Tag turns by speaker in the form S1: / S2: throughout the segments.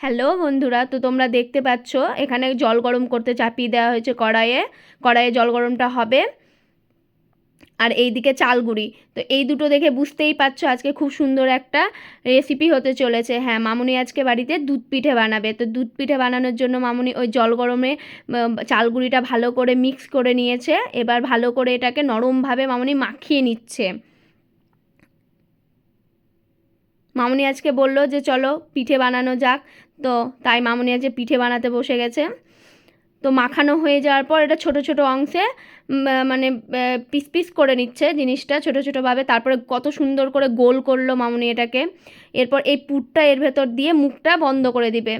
S1: Hello বন্ধুরা, তো তোমরা দেখতে পাচ্ছ, এখানে জল গরম করতে চাপিয়ে দেওয়া হয়েছে কড়াইয়ে। কড়াইয়ে জল গরমটা হবে। আর এই এইদিকে চালগুড়ি তো এই দুটো দেখে বুঝতেই পারছ, আজকে খুব সুন্দর একটা রেসিপি হতে চলেছে। হ্যাঁ মামুনি আজকে বাড়িতে দুধ পিঠে বানাবে। তো দুধ পিঠে বানানোর জন্য মামুনি ওই জল গরমে চালগুড়িটা ভালো করে মিক্স করে নিয়েছে। এবার ভালো করে এটাকে নরমভাবে মামুনি মাখিয়ে নিচ্ছে। মামুনি আজকে বলল যে চলো পিঠে বানানো যাক। তো তাই মামুনি আজকে পিঠে বানাতে বসে গেছে। তো মাখানো হয়ে যাওয়ার পর এটা ছোট ছোট অংশে মানে পিস পিস করে নিচ্ছে জিনিসটা ছোট ছোটোভাবে তারপরে কত সুন্দর করে গোল করল মামুনি এটাকে। এরপর এই পুরটা এর ভেতর দিয়ে মুখটা বন্ধ করে দিবে।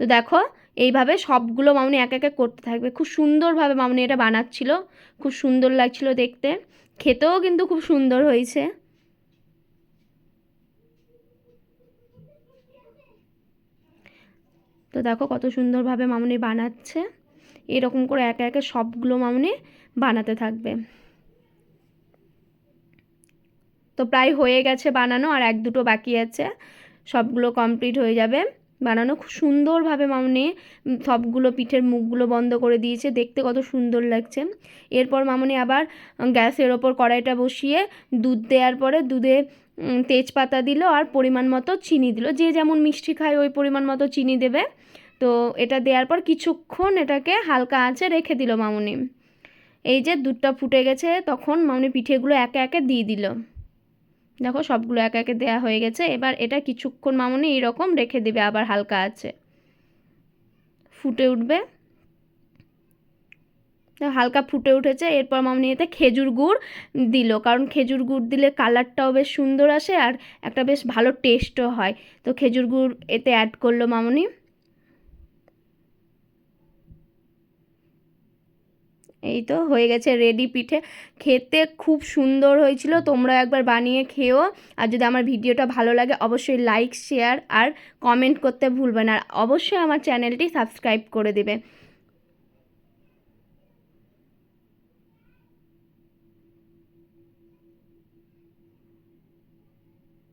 S1: তো দেখো, এইভাবে সবগুলো মামনি এক একে করতে থাকবে। খুব সুন্দরভাবে মামনি এটা বানাচ্ছিল। খুব সুন্দর লাগছিল দেখতে। খেতেও কিন্তু খুব সুন্দর হয়েছে। তো দেখো কত সুন্দরভাবে মামনি বানাচ্ছে। এরকম করে একে একে সবগুলো মামনি বানাতে থাকবে। তো প্রায় হয়ে গেছে বানানো আর এক দুটো বাকি আছে। সবগুলো কমপ্লিট হয়ে যাবে। বানানো খুব সুন্দরভাবে মামুনি সবগুলো পিঠের মুখগুলো বন্ধ করে দিয়েছে। দেখতে কত সুন্দর লাগছে। এরপর মামুনি আবার গ্যাসের ওপর কড়াইটা বসিয়ে দুধ দেওয়ার পরে দুধে তেজপাতা দিল আর পরিমাণ মতো চিনি দিল। যে যেমন মিষ্টি খায় ওই পরিমাণ মতো চিনি দেবে। তো এটা দেওয়ার পর কিছুক্ষণ এটাকে হালকা আঁচে রেখে দিল মামুনি। এই যে দুধটা ফুটে গেছে, তখন মামুনি পিঠেগুলো একে একে দিয়ে দিল। দেখো সবগুলো একে একে দেওয়া হয়ে গেছে। এবার এটা কিছুক্ষণ মামুনি এইরকম রেখে দেবে, আবার হালকা আছে। ফুটে উঠবে। হালকা ফুটে উঠেছে, এরপর মামনি এতে খেজুর গুড় দিল। কারণ খেজুর গুড় দিলে কালারটাও বেশ সুন্দর আসে আর একটা বেশ ভালো টেস্টও হয়। তো খেজুর গুড় এতে অ্যাড করল মামনি। এই তো হয়ে গেছে রেডি পিঠে। খেতে খুব সুন্দর হয়েছিল, তোমরা একবার বানিয়ে খেও আর যদি আমার ভিডিওটা ভালো লাগে, অবশ্যই লাইক শেয়ার আর কমেন্ট করতে ভুলবে না। আর অবশ্যই আমার চ্যানেলটি সাবস্ক্রাইব করে দেবে।